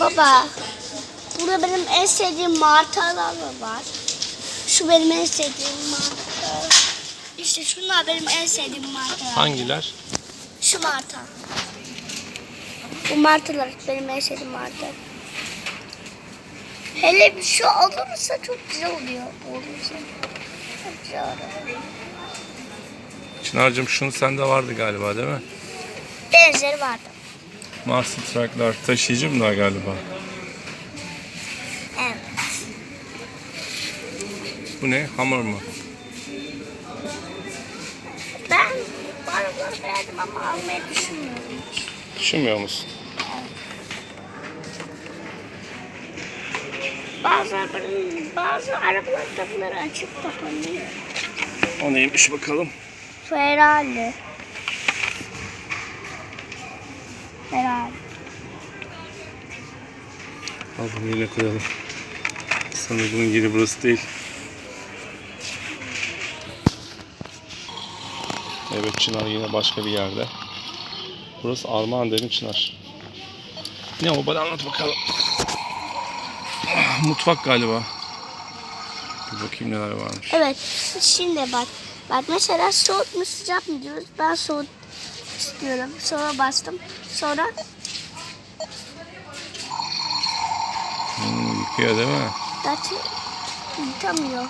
Baba, burada benim en sevdiğim martalar var. Şu benim en sevdiğim marta. İşte şunlar benim en sevdiğim martalar. Hangiler? Şu marta. Bu martılar benim en sevdiğim marta. Hele bir şu olursa çok güzel oluyor. Olursa. Çok güzel olur. Çınar'cığım şunu sende vardı galiba değil mi? Benzeri vardı. Master Truck'lar taşıyıcı bunlar galiba. Evet. Bu ne? Hammer mı? Ben bu arabaları beğendim ama almayı düşünmüyorum. Düşünmüyor musun? Bazı arabaların, bazı arabalar kapıları açık kapanıyor. O neymiş bakalım. Ferrari. Ferrari. Al bunu yine koyalım. Sana bunun yeri burası değil. Evet Çınar yine başka bir yerde. Burası Armağan derin Çınar. Ne o bana anlat bakalım. Ah, Mutfak galiba. Bir bakayım neler varmış. Evet. Şimdi bak. Bak mesela soğuk mu sıcak mı diyoruz. Ben soğuk istiyorum. Sonra bastım. Sonra Hmm, yıkıyor değil mi? gerçi yıkamıyor.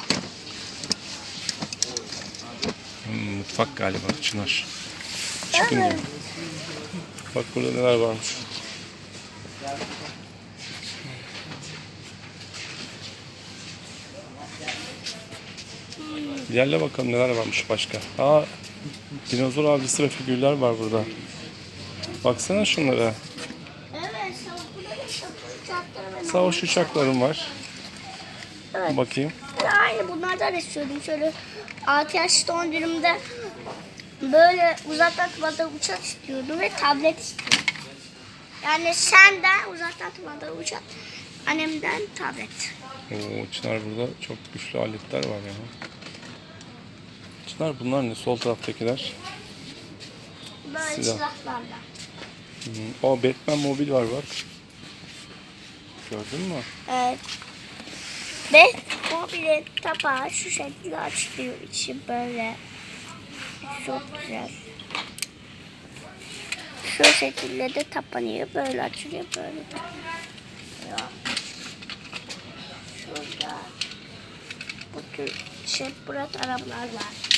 Hmm, mutfak galiba Çınar. Çıkın. Bak burada neler varmış. Yerle bakalım neler varmış başka. Aa, dinozor avcısı ve figürler var burada. Baksana şunlara. Evet. Savaş uçaklarım var. Evet. Bakayım. Aynı bunlardan istiyordum. Şöyle ATH döndürümde böyle uzaktan kumanda uçak istiyordum ve tablet istiyordum. Yani senden uzaktan kumanda uçak, annemden tablet. Oo, Çınar burada çok güçlü aletler var ya. Çınar bunlar ne? Sol taraftakiler. Böyle Silah. silahlarla. Hmm, O Batman mobil var bak. Gördün mü? Evet. Ve bile tabağı şu şekilde açılıyor içi böyle. Çok güzel. Şu şekilde de tapanıyor. Böyle açılıyor böyle. Ya. Şurada bu tür şey Murat arabalar var.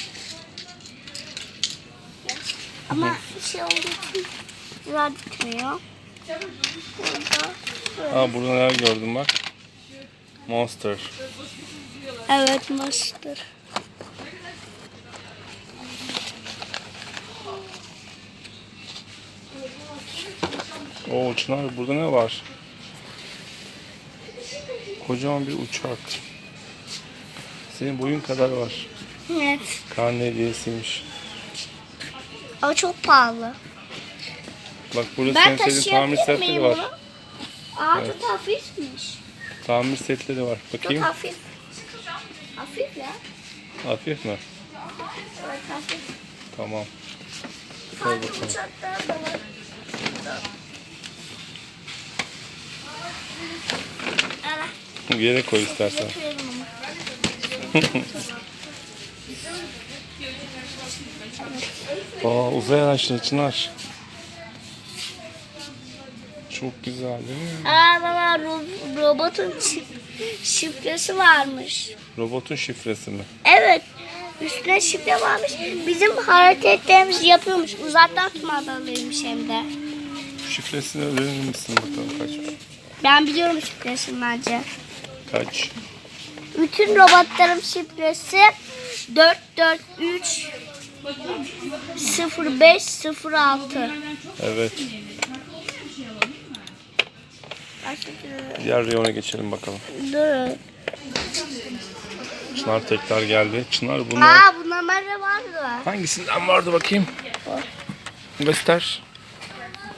Ama şey olduğu için güzel gitmiyor. Burada böyle. Aa burada neler gördüm bak. Monster. Evet master. Oo Çınar burada ne var? Kocaman bir uçak. Senin boyun kadar var. Evet. Karne hediyesiymiş. Ama çok pahalı. Bak burada Ben senin sevdiğin tamir setleri var. bunu? Aa Evet. çok hafifmiş. Tamir setleri var. Çok Bakayım. hafif. Hafif ya. Hafif mi? Evet hafif. Tamam. Koy bakalım. Bir yere koy istersen. Aa uzay araçları Çınar. Çok güzel değil mi? Aa baba ro- robotun şif- şifresi varmış. Robotun şifresi mi? Evet. Üstüne şifre varmış. Bizim hareketlerimizi yapıyormuş. Uzaktan kumandalıymış hem de. Şifresini öğrenir misin bakalım kaçmış? Ben biliyorum şifresini bence. Kaç? Bütün robotların şifresi 443 0506. Evet. Diğer reyona geçelim bakalım. Dur. Çınar tekrar geldi. Çınar bunlar Aa bu numara vardı. hangisinden vardı bakayım? Göster.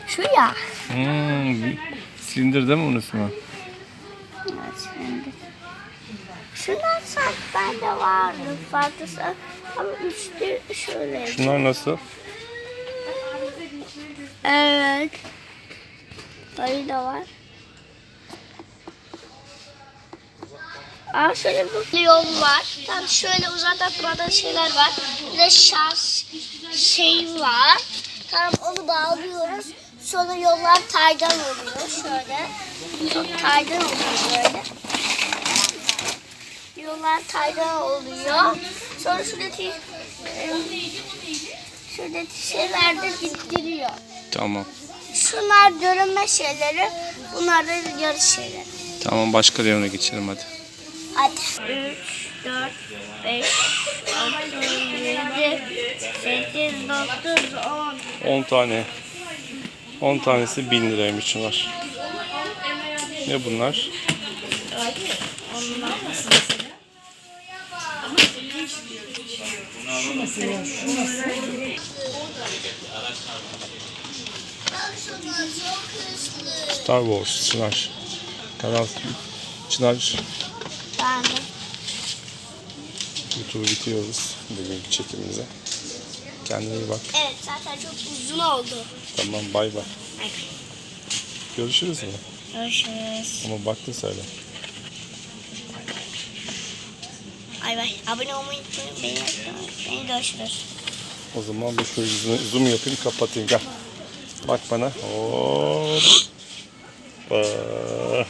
Şu ya. Hmm, silindir değil mi onun ismi? Evet, şimdi. Şunlar sanki bende vardı. Farklısı ama üstü şöyle. Şunlar nasıl? Evet. Dayı da var. Aa şöyle bir yol var. Tam şöyle uzatmadan şeyler var. Bir de şans şey var. Tam onu bağlıyoruz. Sonra yollar taydan oluyor şöyle. Çok taydan oluyor böyle. Yollar taydan oluyor. Sonra şuradaki e, şuradaki şeyler de gittiriyor. Tamam. Şunlar görünme şeyleri, bunlar da yarış şeyleri. Tamam başka bir yerine geçelim hadi. Hadi. 3, 4, 5, 6, 7, 8, 9, 10. 10 tane. 10 tanesi 1000 liraymış Çınar. Ne bunlar? Star Wars Çınar. Kanal Çınar Ben de. YouTube'u bitiriyoruz bugünkü çekimimize. Kendine iyi bak. Evet zaten çok uzun oldu. Tamam bay bay. Görüşürüz mü? Görüşürüz. Ama baktın söyle. Bay bay. Abone olmayı unutmayın. Görüşürüz. O zaman bir şöyle zoom yapayım kapatayım gel. Bak bana. Hop. Hoppa.